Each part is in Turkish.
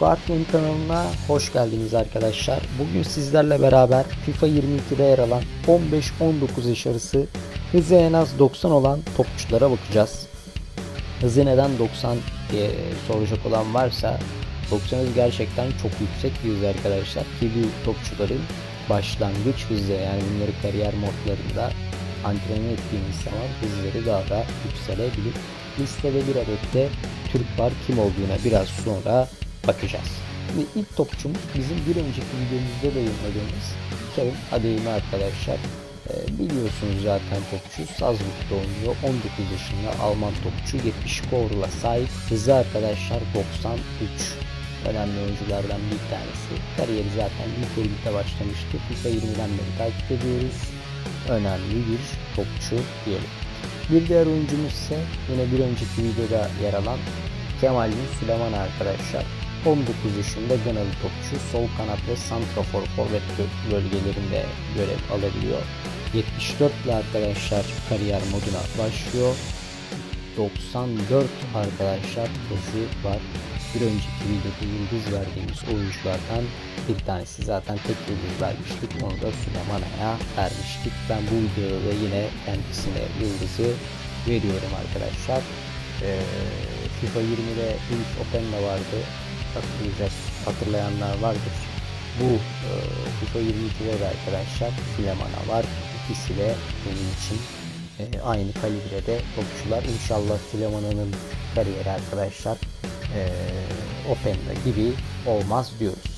Game kanalına hoş geldiniz arkadaşlar. Bugün sizlerle beraber FIFA 22'de yer alan 15-19 yaş arası hızı en az 90 olan topçulara bakacağız. Hızı neden 90 diye soracak olan varsa 90 hız gerçekten çok yüksek bir hız arkadaşlar ki bu topçuların başlangıç hızı yani bunları kariyer modlarında antrenman ettiğimiz zaman hızları daha da yükselebilir. Listede bir adet de Türk var kim olduğuna biraz sonra bakacağız. Ve ilk topçumuz bizim bir önceki videomuzda da yayınladığımız Kevin Adeyemi arkadaşlar. Ee, biliyorsunuz zaten topçu Salzburg'da oynuyor. 19 yaşında Alman topçu 70 overall'a sahip. Hızı arkadaşlar 93 önemli oyunculardan bir tanesi. Kariyeri zaten ilk ligde başlamıştı. FIFA 20'den beri takip ediyoruz. Önemli bir topçu diyelim. Bir diğer oyuncumuz ise yine bir önceki videoda yer alan Kemal'in Süleyman arkadaşlar. 19 yaşında Ganalı topçu sol kanat ve santrafor forvet bö- bölgelerinde görev alabiliyor. 74 ile arkadaşlar kariyer moduna başlıyor. 94 arkadaşlar hızı var. Bir önceki videoda yıldız verdiğimiz oyunculardan bir tanesi zaten tek yıldız vermiştik. Onu da Süleyman'a vermiştik. Ben bu videoda da yine kendisine yıldızı veriyorum arkadaşlar. Ee, FIFA 20'de Luis Openda vardı. Hatırlayacak, hatırlayanlar vardır. Bu e, FIFA 22'de de arkadaşlar Süleyman'a var. İkisi de benim için e, aynı kalibrede topçular. İnşallah Süleyman'ın kariyeri arkadaşlar e, Openda gibi olmaz diyoruz.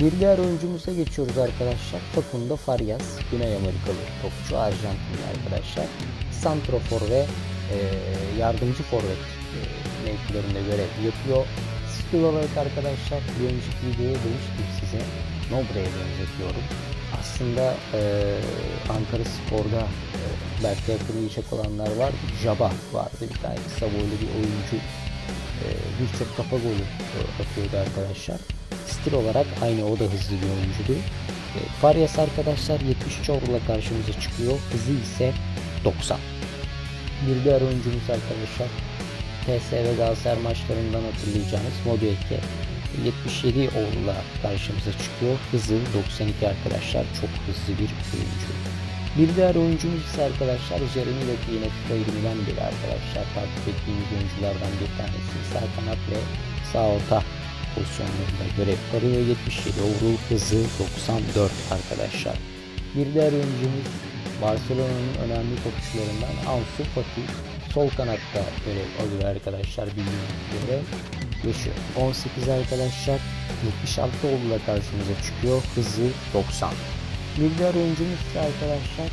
Bir diğer oyuncumuza geçiyoruz arkadaşlar. Facundo Farias, Güney Amerikalı topçu Arjantinli arkadaşlar. Santrofor ve e, yardımcı forvet e, mevkilerinde görev yapıyor. Stil olarak arkadaşlar bir önceki videoya demiştim size. Nobre'ye benzetiyorum. Aslında e, Ankara Spor'da e, belki hatırlayacak olanlar var. Jaba vardı bir tane kısa boylu bir oyuncu. E, Birçok kafa golü e, atıyordu arkadaşlar. Stil olarak aynı o da hızlı bir oyuncuydu. E, Farias arkadaşlar 73 overall'a karşımıza çıkıyor. Hızı ise 90. Bir diğer oyuncumuz arkadaşlar TSV Galatasaray maçlarından hatırlayacağınız Modueke 77 overall'a karşımıza çıkıyor. Hızı 92 arkadaşlar. Çok hızlı bir oyuncu. Bir diğer oyuncumuz ise arkadaşlar Jeremy Leki yine FIFA 20'den biri arkadaşlar. Takip ettiğimiz oyunculardan bir tanesi. Sağ kanat ve sağ orta pozisyonlarında görev arıyor. 77 overall hızı 94 arkadaşlar. Bir diğer oyuncumuz Barcelona'nın önemli topçularından Ansu Fati sol kanatta görev alıyor arkadaşlar bildiğiniz üzere yaşıyor. 18 arkadaşlar 76 overall'a karşımıza çıkıyor. Hızı 90. Bir diğer oyuncumuz ise arkadaşlar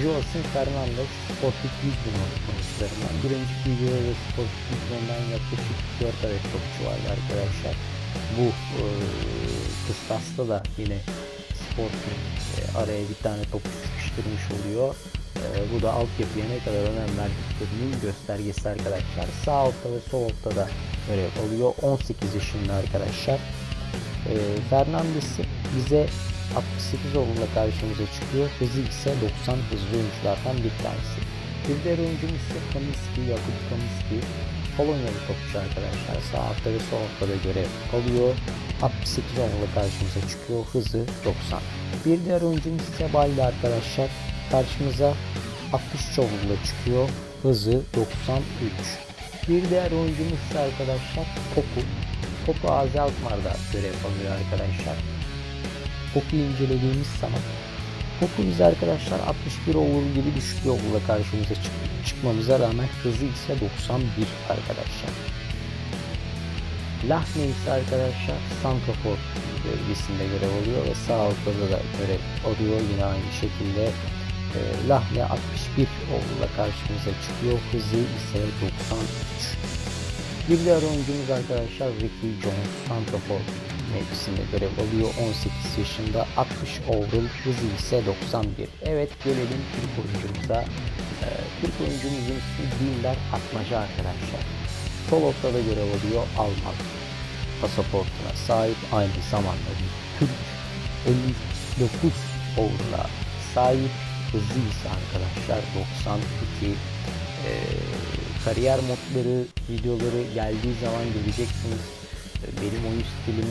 Joaquin Fernandez Sporting Lisbon oyuncularından. Bir önceki videoda da Sporting Lisbon'dan yaklaşık 4 adet topçu vardı arkadaşlar. Bu e, kıstasta da yine Sporting e, araya bir tane topçu sıkıştırmış oluyor. E, bu da altyapıya ne kadar önem verdiklerinin göstergesi arkadaşlar. Sağ altta ve sol altta da görev alıyor. 18 yaşında arkadaşlar. E, Fernandes bize 68 oğluyla karşımıza çıkıyor. Hızı ise 90 hızlı oyunculardan bir tanesi. Bir diğer oyuncumuz ise Kaminski, Jakub Kaminski. Polonyalı topçu arkadaşlar. Sağ altta ve sol altta da görev alıyor. 68 oğluyla karşımıza çıkıyor. Hızı 90. Bir diğer oyuncumuz ise Balli arkadaşlar. Karşımıza 63 oğluyla çıkıyor. Hızı 93. Bir diğer oyuncumuz ise arkadaşlar Koku. Koku Azi Alkmaar'da görev alıyor arkadaşlar. Poku'yu incelediğimiz zaman Poku bize arkadaşlar 61 over gibi düşük bir over'la karşımıza çık- çıkmamıza rağmen hızı ise 91 arkadaşlar. Lahne ise arkadaşlar Santrafor bölgesinde görev alıyor ve sağ altta da görev alıyor yine aynı şekilde. E, Lahne 61 over'la karşımıza çıkıyor. Hızı ise 93. Bir diğer oyuncumuz arkadaşlar Ricky Jones Santrafor mevkisinde görev alıyor. 18 yaşında 60 overall hızı ise 91. Evet gelelim Türk oyuncumuza. Ee, Türk oyuncumuzun ismi Dindar Atmaca arkadaşlar. Sol ortada görev alıyor Alman pasaportuna sahip aynı zamanda bir Türk 59 overall'a sahip hızı ise arkadaşlar 92 Ee, kariyer modları videoları geldiği zaman göreceksiniz. E, Benim oyun stilim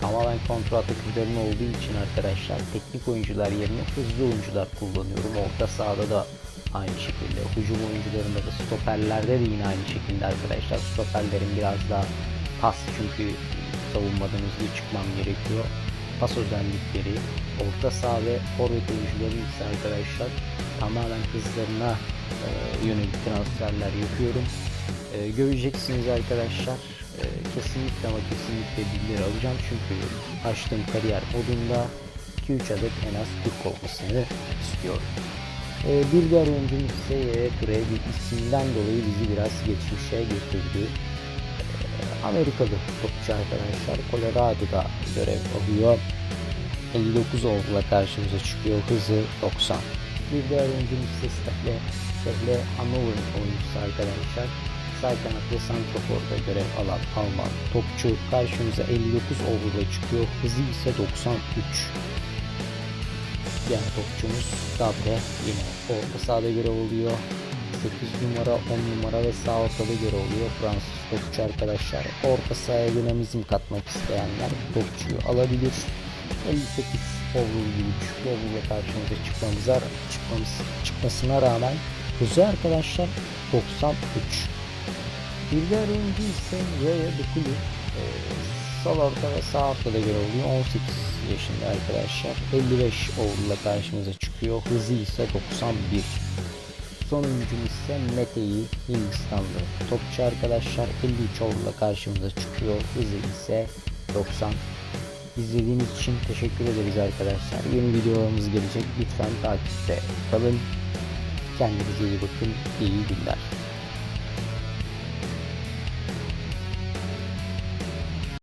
tamamen kontrol atak üzerine olduğu için arkadaşlar teknik oyuncular yerine hızlı oyuncular kullanıyorum. Orta sahada da aynı şekilde. Hücum oyuncularında da stoperlerde de yine aynı şekilde arkadaşlar. Stoperlerin biraz daha pas çünkü savunmadan çıkmam gerekiyor. Pas özellikleri, orta saha ve forvet oyuncuları ise arkadaşlar tamamen hızlarına e, yönelik transferler yapıyorum. E, göreceksiniz arkadaşlar. E, kesinlikle ama kesinlikle bilgileri alacağım çünkü açtığım kariyer modunda 2-3 adet en az Türk olmasını istiyorum. E, bir diğer oyuncumuz ise Yaya Toure bir isimden dolayı bizi biraz geçmişe götürdü. Amerikalı topçu arkadaşlar Colorado'da görev alıyor. 59 overall'la karşımıza çıkıyor. Hızı 90. Bir diğer oyuncumuz ise Stefle, Stefle Hannover'ın oyuncusu arkadaşlar. Sağ kanat ve santraforda görev alan Alman topçu karşımıza 59 overall'la çıkıyor. Hızı ise 93. Yani topçumuz Gabre yine orta sahada görev alıyor. 8 numara, 10 numara ve sağ ortada görev alıyor. Fransız topçu arkadaşlar. Orta sahaya dinamizm katmak isteyenler topçuyu alabilir. 58 overall gibi düşük overall'la karşımıza çıkmamıza, çıkmamız, çıkmasına rağmen hızı arkadaşlar 93. Bir diğer oyuncu ise Yaya Dukulu. Ee, sol orta ve sağ ortada göre oluyor. 18 yaşında arkadaşlar. 55 overall'la karşımıza çıkıyor. Hızı ise 91. Son oyuncumuz ise Mete'yi Hindistanlı. Topçu arkadaşlar 53 overall'la karşımıza çıkıyor. Hızı ise 90. İzlediğiniz için teşekkür ederiz arkadaşlar. Yeni videolarımız gelecek. Lütfen takipte kalın. Kendinize iyi bakın. İyi günler.